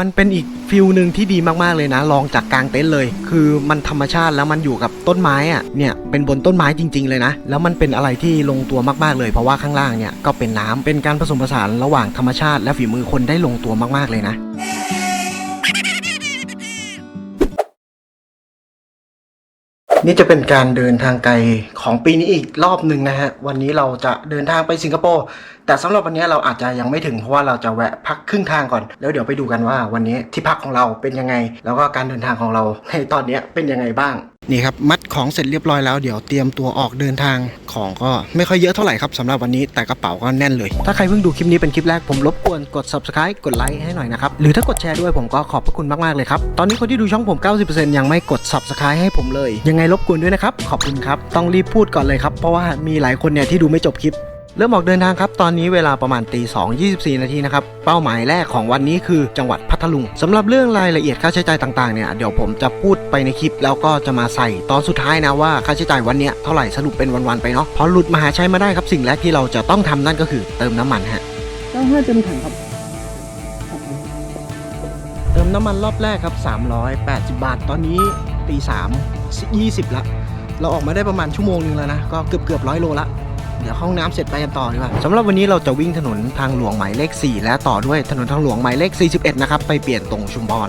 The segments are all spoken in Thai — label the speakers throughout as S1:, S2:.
S1: มันเป็นอีกฟิลหนึ่งที่ดีมากๆเลยนะลองจากกลางเต็นท์เลย คือมันธรรมชาติแล้วมันอยู่กับต้นไม้อะเนี่ยเป็นบนต้นไม้จริง ๆเลยนะ แล้วมันเป็นอะไรที่ลงตัวมากๆเลย เพราะว่าข้างล่างเนี่ยก็เป็นน้ำเป็นการผสมผสานระหว่างธรรมชาติ และฝีมือคนได้ลงตัวมากๆเลยนะนี่จะเป็นการเดินทางไกลของปีนี้อีกรอบหนึ่งนะฮะวันนี้เราจะเดินทางไปสิงคโปร์ แต่สำหรับวันนี้เราอาจจะยังไม่ถึงเพราะว่าเราจะแวะพักครึ่งทางก่อน แล้วเดี๋ยวไปดูกันว่าวันนี้ที่พักของเราเป็นยังไง แล้วก็การเดินทางของเราในตอนนี้เป็นยังไงบ้างนี่ครับมัดของเสร็จเรียบร้อยแล้วเดี๋ยวเตรียมตัวออกเดินทางของก็ไม่ค่อยเยอะเท่าไหร่ครับสำหรับวันนี้แต่กระเป๋าก็แน่นเลย ถ้าใครเพิ่งดูคลิปนี้เป็นคลิปแรกผมรบกวนกด subscribe กดไลค์ให้หน่อยนะครับ หรือถ้ากดแชร์ด้วยผมก็ขอบพระคุณมาก ๆ เลยครับ ตอนนี้คนที่ดูช่องผม 90%ยังไม่กด subscribe ให้ผมเลย ยังไงรบกวนด้วยนะครับ ขอบคุณครับ ต้องรีบพูดก่อนเลยครับ เพราะว่ามีหลายคนเนี่ยที่ดูไม่จบคลิป เริ่มออกเดินทางครับ ตอนนี้เวลาประมาณตีสองยี่สิบสี่นาทีนะครับ เป้าหมายแรกของวันนี้คือจังหวัดพัทลุงสำหรับเรื่องรายละเอียดค่าใช้จ่ายต่างๆเนี่ยเดี๋ยวผมจะพูดไปในคลิป แล้วก็จะมาใส่ตอนสุดท้ายนะว่าค่าใช้จ่ายวันเนี้ยเท่าไหร่สรุปเป็นวันๆไปเนาะพอหลุดมหาชัยมาได้ครับสิ่งแรกที่เราจะต้องทำนั่นก็คือเติมน้ำมันฮะ
S2: ต้องห้าเต็มถังครับ
S1: เติมน้ำมันรอบแรกครับ 380 บาท ตอนนี้ตีสามยี่สิบละ เราออกมาได้ประมาณชั่วโมงนึงแล้วนะ ก็เกือบเกือบร้อยโลละ ดี๋ยวห้องน้ำเสร็จไปกันต่อดีกว่าสำหรับวันนี้เราจะวิ่งถนนทางหลวงหมายเลข 4 และต่อด้วยถนนทางหลวงหมายเลข 41 นะครับ ไปเปลี่ยนตรงชุมพร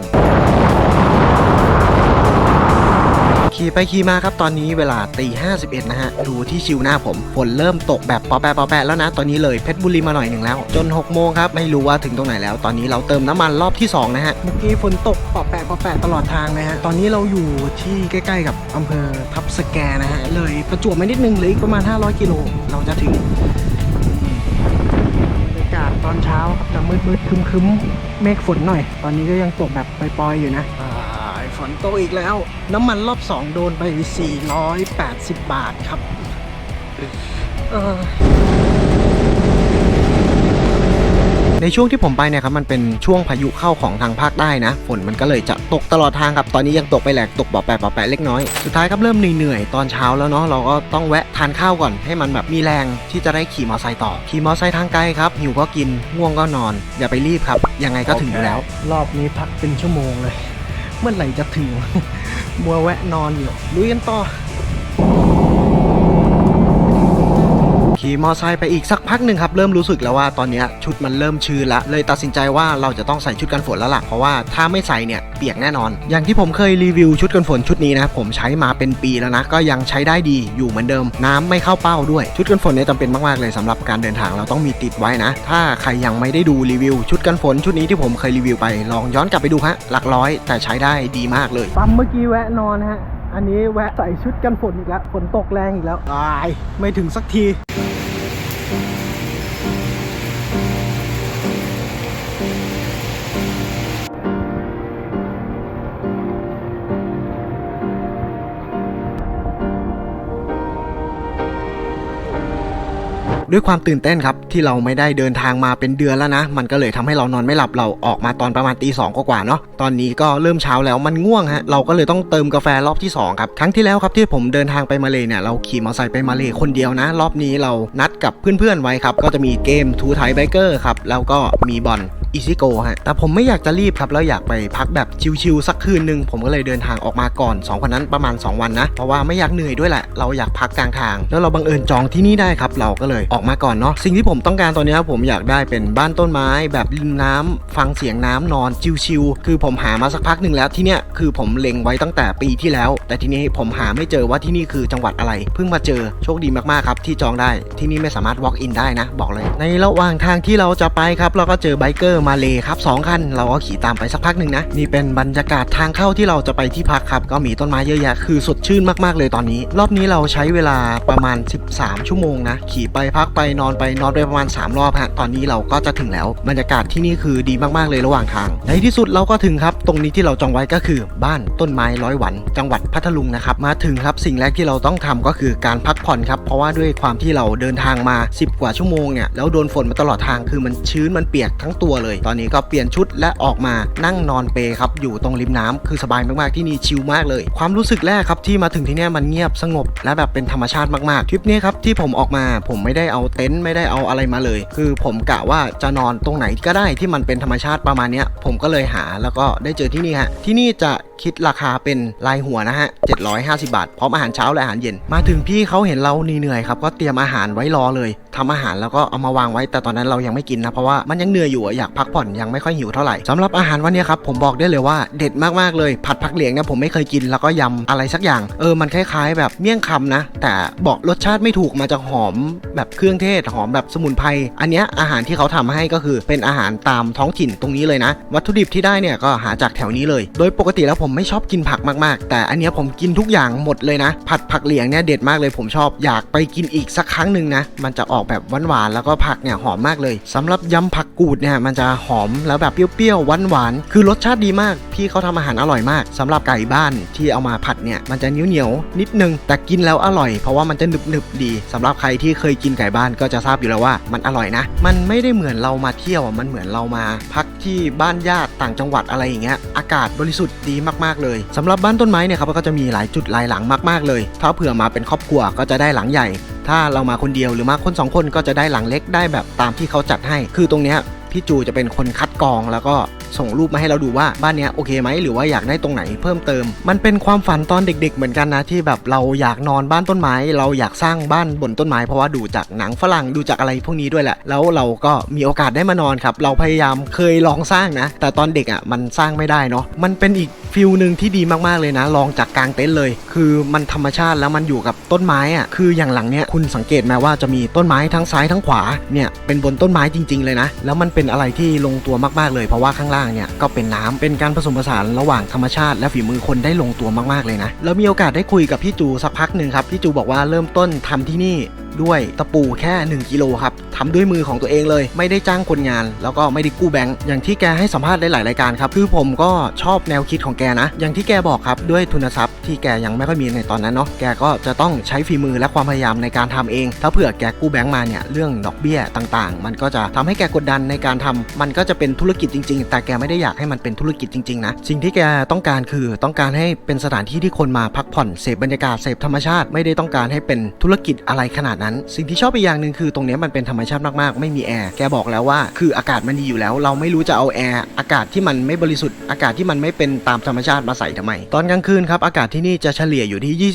S1: ขี่ไปขี่มาครับตอนนี้เวลาตี51นะฮะดูที่ชิวหน้าผมฝนเริ่มตกแบบปอแปะปอแปะแล้วนะตอนนี้เลยเพชรบุรีมาหน่อยหนึ่งแล้ว จน6โมงครับไม่รู้ว่าถึงตรงไหนแล้ว ตอนนี้เราเติมน้ำมันรอบที่2นะฮะเมื่อกี้ฝนตกปอแปะปอแปะตลอดทางนะฮะตอนนี้เราอยู่ที่ใกล้ ๆ กับอำเภอทับสแกนะฮะเลยประจวบมานิดนึงเหลืออีกประมาณ 500 กิโลเราจะถึงบรรยากาศตอนเช้าครับจะมืดๆคึมๆเมฆฝนหน่อย ตอนนี้ก็ยังตกแบบปล่อยๆอยู่นะ ฝนตกอีกแล้ว น้ำมันรอบ2โดนไป 480 บาทครับ เออในช่วงที่ผมไปเนี่ยครับมันเป็นช่วงพายุเข้าของทางภาคใต้นะ ฝนมันก็เลยจะตกตลอดทางครับ ตอนนี้ยังตกไปแหลกตกเปอแปะเปอแปะเล็กน้อย สุดท้ายครับเริ่มเหนื่อยๆตอนเช้าแล้วเนาะเราก็ต้องแวะทานข้าวก่อนให้มันแบบมีแรงที่จะได้ขี่มอไซค์ต่อ ขี่มอไซค์ทางไกลครับ หิวก็กินง่วงก็นอน อย่าไปรีบครับ ยังไงก็ถึงอยู่แล้ว รอบนี้พักเป็นชั่วโมงเลย เมื่อไหร่จะถึง มัวแวะนอนอยู่ลุยกันต่อ ขี่มอไซค์ไปอีกสักพักหนึ่งครับเริ่มรู้สึกแล้วว่าตอนเนี้ยชุดมันเริ่มชื้นละเลยตัดสินใจว่าเราจะต้องใส่ชุดกันฝนแล้วล่ะเพราะว่าถ้าไม่ใส่เนี่ยเปียกแน่นอน อย่างที่ผมเคยรีวิวชุดกันฝนชุดนี้นะผมใช้มาเป็นปีแล้วนะก็ยังใช้ได้ดีอยู่เหมือนเดิม น้ำไม่เข้าเป้าด้วยชุดกันฝนเนี่ยจำเป็นมากๆเลยสำหรับการเดินทางเราต้องมีติดไว้นะ ถ้าใครยังไม่ได้ดูรีวิว ชุดกันฝนชุดนี้ที่ผมเคยรีวิวไปลองย้อนกลับไปดูฮะหลักร้อย แต่ใช้ได้ดีมากเลยปั๊มเมื่อกี้แวะนอนฮะอันนี้แวะใส่ชุดกันฝนอีกแล้วฝนตกแรงอีกแล้วตายไม่ถึงสักที ด้วยความตื่นเต้นครับที่เราไม่ได้เดินทางมาเป็นเดือนแล้วนะ มันก็เลยทำให้เรานอนไม่หลับเราออกมาตอนประมาณตีสองกว่าเนาะตอนนี้ก็เริ่มเช้าแล้วมันง่วงฮะเราก็เลยต้องเติมกาแฟรอบที่สองครับครั้งที่แล้วครับที่ผมเดินทางไปมาเลยเนี่ยเราขี่มอเตอร์ไซค์ไปมาเลยคนเดียวนะ รอบนี้เรานัดกับเพื่อนๆไว้ครับก็จะมีเกมทูไทไบเกอร์ครับแล้วก็มีบอล อีซิโกฮะแต่ผมไม่อยากจะรีบครับแล้วอยากไปพักแบบชิลๆสักคืนหนึ่งผมก็เลยเดินทางออกมาก่อน2คนนั้นประมาณ 2 วันนะ เพราะว่าไม่อยากเหนื่อยด้วยแหละ เราอยากพักกลางทาง แล้วเราบังเอิญจองที่นี่ได้ครับ เราก็เลยออกมาก่อนเนาะสิ่งที่ผมต้องการตอนนี้ผมอยากได้เป็นบ้านต้นไม้ แบบริมน้ำฟังเสียงน้ำนอนชิลๆคือผมหามาสักพักหนึ่งแล้วที่เนี้ยคือผมเล็งไว้ตั้งแต่ปีที่แล้ว แต่ทีนี้ผมหาไม่เจอว่าที่นี่คือจังหวัดอะไร เพิ่งมาเจอโชคดีมากๆครับที่จองได้ที่นี่ไม่สามารถ walk in ได้นะ บอกเลย ในระหว่างทางที่เราจะไปครับเราก็เจอไบเกอร์มาเลครับสองคัน เราก็ขี่ตามไปสักพักหนึ่งนะ นี่เป็นบรรยากาศทางเข้าที่เราจะไปที่พักครับ ก็มีต้นไม้เยอะแยะ คือสดชื่นมากๆเลยตอนนี้ รอบนี้เราใช้เวลาประมาณ 13 ชั่วโมงนะ ขี่ไปพักไปนอนไปนอนไปประมาณ 3 รอบฮะ ตอนนี้เราก็จะถึงแล้ว บรรยากาศที่นี่คือดีมากๆเลยระหว่างทาง ในที่สุดเราก็ถึงครับ ตรงนี้ที่เราจองไว้ก็คือ บ้านต้นไม้ร้อยหวัน จังหวัดพัทลุงนะครับ มาถึงครับสิ่งแรกที่เราต้องทำก็คือการพักผ่อนครับ เพราะว่าด้วยความที่เราเดินทางมา 10 กว่าชั่วโมงเนี่ย แล้วโดนฝนมาตลอดทาง คือมันชื้น มันเปียกทั้งตัวเลยเลย ตอนนี้ก็เปลี่ยนชุดและออกมานั่งนอนเปครับอยู่ตรงริมน้ำคือสบายมากๆที่นี่ชิลมากเลย ความรู้สึกแรกครับที่มาถึงที่นี่มันเงียบสงบ และแบบเป็นธรรมชาติมากๆทริปนี้ครับที่ผมออกมาผมไม่ได้เอาเต็นท์ไม่ได้เอาอะไรมาเลย คือผมกะว่าจะนอนตรงไหนก็ได้ที่มันเป็นธรรมชาติประมาณนี้ผมก็เลยหาแล้วก็ได้เจอที่นี่ฮะที่นี่จะ คิดราคาเป็นรายหัวนะฮะ 750 บาท พร้อมอาหารเช้าและอาหารเย็น มาถึงพี่เขาเห็นเราเหนื่อยๆครับก็เตรียมอาหารไว้รอเลยทำอาหารแล้วก็เอามาวางไว้ แต่ตอนนั้นเรายังไม่กินนะ เพราะว่ามันยังเหนื่อยอยู่อยากพักผ่อนยังไม่ค่อยหิวเท่าไหร่สำหรับอาหารวันนี้ครับผมบอกได้เลยว่าเด็ดมากๆเลย ผัดผักเหลียงเนี่ยผมไม่เคยกินแล้วก็ยำอะไรสักอย่าง เออมันคล้ายๆ แบบเมี่ยงคำนะ แต่บอกรสชาติไม่ถูกมันจะหอมแบบเครื่องเทศหอมแบบสมุนไพรอันเนี้ยอาหารที่เขาทำให้ก็คือเป็นอาหารตามท้องถิ่นตรงนี้เลยนะ วัตถุดิบที่ได้เนี่ยก็หาจากแถวนี้เลย โดยปกติแล้วผมผมไม่ชอบกินผักมากๆ แต่อันเนี้ยผมกินทุกอย่างหมดเลยนะ ผัดผักเหลียงเนี่ยเด็ดมากเลยผมชอบอยากไปกินอีกสักครั้งหนึ่งนะ มันจะออกแบบหวานๆแล้วก็ผักเนี่ยหอมมากเลยสำหรับยำผักกูดเนี่ยมันจะหอมแล้วแบบเปรี้ยวๆหวานๆคือรสชาติดีมาก พี่เขาทำอาหารอร่อยมากสำหรับไก่บ้านที่เอามาผัดเนี่ยมันจะเหนียวๆนิดนึง แต่กินแล้วอร่อย เพราะว่ามันจะหนึบๆดีสำหรับใครที่เคยกินไก่บ้านก็จะทราบอยู่แล้วว่ามันอร่อยนะ มันไม่ได้เหมือนเรามาเที่ยวมันเหมือนเรามา พักที่บ้านญาติต่างจังหวัดอะไรอย่างเงี้ยอากาศบริสุทธิ์ดีมากๆเลยสำหรับบ้านต้นไม้เนี่ยครับก็จะมีหลายจุดหลายหลังมากๆเลย ถ้าเผื่อมาเป็นครอบครัวก็จะได้หลังใหญ่ ถ้าเรามาคนเดียวหรือมาคนสองคนก็จะได้หลังเล็กได้แบบตามที่เขาจัดให้ คือตรงเนี้ยพี่จูจะเป็นคนคัดกรองแล้วก็ส่งรูปมาให้เราดูว่าบ้านเนี้ยโอเคไหมหรือว่าอยากได้ตรงไหนเพิ่มเติม มันเป็นความฝันตอนเด็ก ๆ เหมือนกันนะที่แบบเราอยากนอนบ้านต้นไม้ เราอยากสร้างบ้านบนต้นไม้เพราะว่าดูจากหนังฝรั่งดูจากอะไรพวกนี้ด้วยแหละ แล้วเราก็มีโอกาสได้มานอนครับ เราพยายามเคยลองสร้างนะ แต่ตอนเด็กอะมันสร้างไม่ได้เนาะมันเป็นอีก ฟิลหนึ่งที่ดีมากๆเลยนะ ลองจากกลางเต็นท์เลย คือมันธรรมชาติแล้วมันอยู่กับต้นไม้อะคืออย่างหลังเนี้ยคุณสังเกตไหมว่าจะมีต้นไม้ทั้งซ้ายทั้งขวาเนี่ยเป็นบนต้นไม้จริง ๆ เลยนะ แล้วมันเป็นอะไรที่ลงตัวมากๆเลย เพราะว่าข้างล่างเนี่ยก็เป็นน้ำเป็นการผสมผสานระหว่างธรรมชาติ และฝีมือคนได้ลงตัวมากๆเลยนะแล้วมีโอกาสได้คุยกับพี่จูสักพักหนึ่งครับพี่จูบอกว่าเริ่มต้นทำที่นี่ ด้วยตะปูแค่ 1กิโลครับทำด้วยมือของตัวเองเลย ไม่ได้จ้างคนงาน แล้วก็ไม่ได้กู้แบงค์อย่างที่แกให้สัมภาษณ์หลายรายการครับคือผมก็ชอบแนวคิดของแกนะ อย่างที่แกบอกครับด้วยทุนทรัพย์ที่แกยังไม่ค่อยมีในตอนนั้นเนาะแกก็จะต้องใช้ฝีมือและความพยายามในการทำเอง ถ้าเผื่อแกกู้แบงค์มาเนี่ยเรื่องดอกเบี้ยต่างๆ มันก็จะทำให้แกกดดันในการทำมันก็จะเป็นธุรกิจจริง ๆ แต่แกไม่ได้อยากให้มันเป็นธุรกิจจริงๆนะสิ่งที่แกต้องการคือต้องการให้เป็นสถานที่ที่คนมาพักผ่อนเสพบรรยากาศเสพธรรมชาติ ไม่ได้ต้องการให้เป็นธุรกิจอะไรขนาดนั้นสิ่งที่ชอบอีกอย่างหนึ่งคือตรงนี้มันเป็นธรรมชาติมากๆ ไม่มีแอร์แกบอกแล้วว่าคืออากาศมันดีอยู่แล้ว เราไม่รู้จะเอาแอร์อากาศที่มันไม่บริสุทธิ์อากาศที่มันไม่เป็นตามธรรมชาติมาใส่ทำไม ตอนกลางคืนครับอากาศที่นี่จะเฉลี่ยอยู่ที่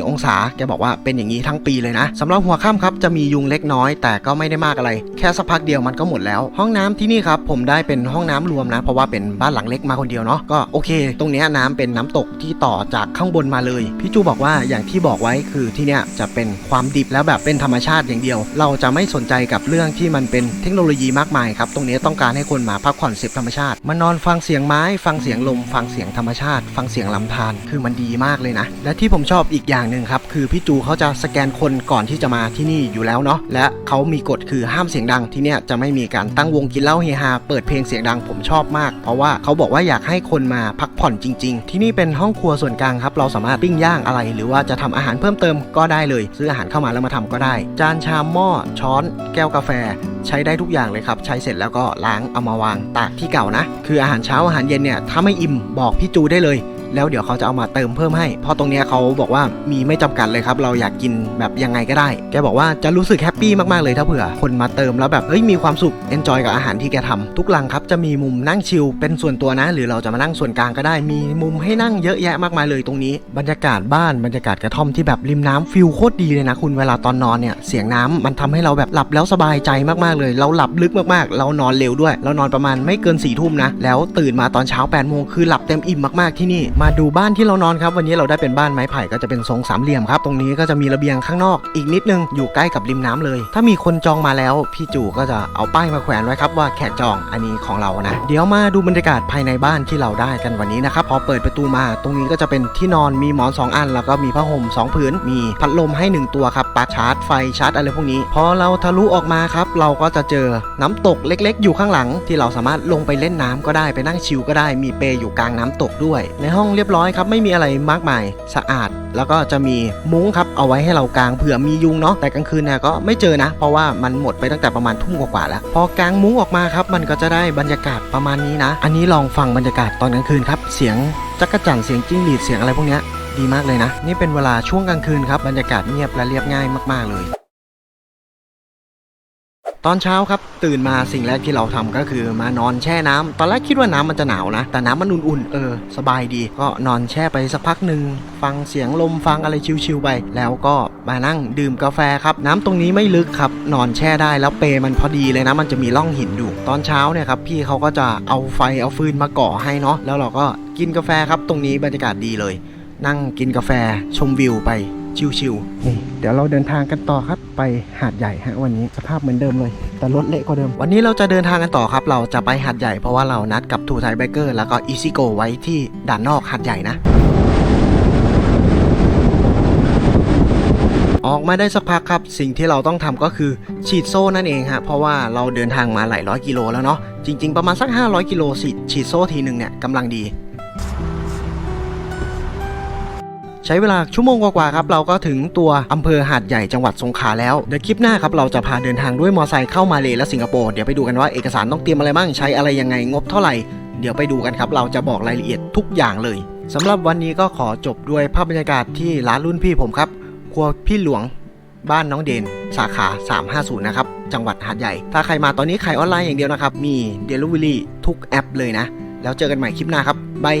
S1: 23-24 องศาแกบอกว่าเป็นอย่างนี้ทั้งปีเลยนะสำหรับหัวค่ำครับจะมียุงเล็กน้อยแต่ก็ไม่ได้มากอะไร แค่สักพักเดียวมันก็หมดแล้ว ห้องน้ำที่นี่ครับผมได้เป็นห้องน้ำรวมนะ เพราะว่าเป็นบ้านหลังเล็กมาคนเดียวเนาะก็โอเค ตรงนี้น้ำเป็นน้ำตกที่ต่อจากข้างบนมาเลยพี่จูบอกว่าอย่างที่บอกไว้คือที่เนี้ยจะเป็นความดิบแล้วแบบเป็นธรรมชาติอย่างเดียว เราจะไม่สนใจกับเรื่องที่มันเป็นเทคโนโลยีมากมายครับ ตรงนี้ต้องการให้คนมาพักผ่อนเสพธรรมชาติ มานอนฟังเสียงไม้ ฟังเสียงลม ฟังเสียงธรรมชาติ ฟังเสียงลำธาร คือมันดีมากเลยนะ และที่ผมชอบอีกอย่างหนึ่งครับ คือพี่จูเขาจะสแกนคนก่อนที่จะมาที่นี่อยู่แล้วเนาะ และเขามีกฎคือห้ามเสียงดัง ที่เนี่ยจะไม่มีการตั้งวงกินเหล้าเฮฮา เปิดเพลงเสียงดังผมชอบมาก เพราะว่าเขาบอกว่าอยากให้คนมาพักผ่อนจริง ๆ ที่นี่เป็นห้องครัวส่วนกลางครับ เราสามารถปิ้งย่างอะไร หรือว่าจะทำอาหารเพิ่มเติมก็ได้เลย ซื้ออาหารเข้ามาแล้วมาทำก็ได้ จานชามหม้อช้อน แก้วกาแฟ ใช้ได้ทุกอย่างเลยครับ ใช้เสร็จแล้วก็ล้างเอามาวางตากที่เก่านะ คืออาหารเช้าอาหารเย็นเนี่ยถ้าไม่อิ่มบอกพี่จูได้เลย แล้วเดี๋ยวเขาจะเอามาเติมเพิ่มให้ เพราะตรงเนี้ยเขาบอกว่ามีไม่จำกัดเลยครับ เราอยากกินแบบยังไงก็ได้ แกบอกว่าจะรู้สึกแฮปปี้มากๆเลยถ้าเผื่อคนมาเติมแล้วแบบเฮ้ยมีความสุขเอนจอยกับอาหารที่แกทำทุกหลังครับจะมีมุมนั่งชิลเป็นส่วนตัวนะ หรือเราจะมานั่งส่วนกลางก็ได้ มีมุมให้นั่งเยอะแยะมากมายเลยตรงนี้ บรรยากาศบ้านบรรยากาศกระท่อมที่แบบริมน้ำฟิลโคตรดีเลยนะคุณเวลาตอนนอนเนี่ยเสียงน้ำมันทำให้เราแบบหลับแล้วสบายใจมากๆเลย เราหลับลึกมากๆ เรานอนเร็วด้วย เรานอนประมาณไม่เกิน4ี่ทุ่มนะแล้วตื่นมาตอนเช้า8ปดโมงคือหลับเต็มอิ่มมากๆที่นี่มาดูบ้านที่เรานอนครับวันนี้เราได้เป็นบ้านไม้ไผ่ก็จะเป็นทรงสามเหลี่ยมครับ ตรงนี้ก็จะมีระเบียงข้างนอก อีกนิดนึงอยู่ใกล้กับริมน้ำเลย ถ้ามีคนจองมาแล้วพี่จู่ก็จะเอาป้ายมาแขวนไว้ครับว่าแขกจองอันนี้ของเรานะเดี๋ยวมาดูบรรยากาศภายในบ้านที่เราได้กันวันนี้นะครับพอเปิดประตูมา ตรงนี้ก็จะเป็นที่นอนมีหมอน 2 อัน แล้วก็มีผ้าห่ม2ผืนมีพัดลมให้ 1 ตัวครับปลั๊กชาร์จไฟชาร์จอะไรพวกนี้พอเราทะลุออกมาครับเราก็จะเจอน้ำตกเล็ก ๆ อยู่ข้างหลัง ที่เราสามารถลงไปเล่นน้ำก็ได้ไปนั่งชิลก็ได้มีเปยอยู่กลางน้ำตกด้วย ในห้องเรียบร้อยครับไม่มีอะไรมากมายสะอาด แล้วก็จะมีมุ้งครับเอาไว้ให้เรากางเผื่อมียุงเนาะแต่กลางคืนเนี่ยก็ไม่เจอนะ เพราะว่ามันหมดไปตั้งแต่ประมาณทุ่มกว่าๆแล้ว พอกางมุ้งออกมาครับมันก็จะได้บรรยากาศประมาณนี้นะ อันนี้ลองฟังบรรยากาศตอนกลางคืนครับเสียงจักรจั่นเสียงจิ้งหรีดเสียงอะไรพวกนี้ดีมากเลยนะ นี่เป็นเวลาช่วงกลางคืนครับบรรยากาศเงียบและเรียบง่ายมากๆเลย ตอนเช้าครับตื่นมาสิ่งแรกที่เราทำก็คือมานอนแช่น้ำตอนแรกคิดว่าน้ำมันจะหนาวนะ แต่น้ำมันอุ่นๆเออ สบายดี ก็นอนแช่ไปสักพักหนึ่งฟังเสียงลมฟังอะไรชิวๆไป แล้วก็มานั่งดื่มกาแฟครับ น้ำตรงนี้ไม่ลึกครับ นอนแช่ได้แล้วเปมันพอดีเลยนะ มันจะมีร่องหินอยู่ตอนเช้าเนี่ยครับพี่เขาก็จะเอาไฟเอาฟืนมาก่อให้เนาะแล้วเราก็กินกาแฟครับ ตรงนี้บรรยากาศดีเลย นั่งกินกาแฟชมวิวไป ชิวๆนี่เดี๋ยวเราเดินทางกันต่อครับไปหาดใหญ่ฮะวันนี้สภาพเหมือนเดิมเลย แต่รถเละกว่าเดิม วันนี้เราจะเดินทางกันต่อครับ เราจะไปหาดใหญ่เพราะว่าเรานัดกับทูไทยไบเกอร์แล้วก็อีซี่โกไว้ที่ด่านนอกหาดใหญ่นะออกมาได้สักพักครับ สิ่งที่เราต้องทำก็คือฉีดโซ่นั่นเองฮะเพราะว่าเราเดินทางมาหลายร้อยกิโลแล้วเนาะจริง ๆ ประมาณสัก 500 กิโลฉีดฉีดโซ่ทีหนึ่งเนี่ยกำลังดี ใช้เวลาชั่วโมงกว่าๆครับ เราก็ถึงตัวอำเภอหาดใหญ่จังหวัดสงขลาแล้วเดี๋ยวคลิปหน้าครับเราจะพาเดินทางด้วยมอไซค์เข้ามาเลและสิงคโปร์เดี๋ยวไปดูกันว่าเอกสารต้องเตรียมอะไรบ้างใช้อะไรยังไงงบเท่าไหร่เดี๋ยวไปดูกันครับ เราจะบอกรายละเอียดทุกอย่างเลยสำหรับวันนี้ก็ขอจบด้วยภาพบรรยากาศที่ร้านรุ่นพี่ผมครับครัวพี่หลวงบ้านน้องเดน สาขา 350 นะครับ จังหวัดหาดใหญ่ ถ้าใครมาตอนนี้ขายออนไลน์อย่างเดียวนะครับ มี Delivery ทุกแอปเลยนะ แล้วเจอกันใหม่คลิปหน้าครับบาย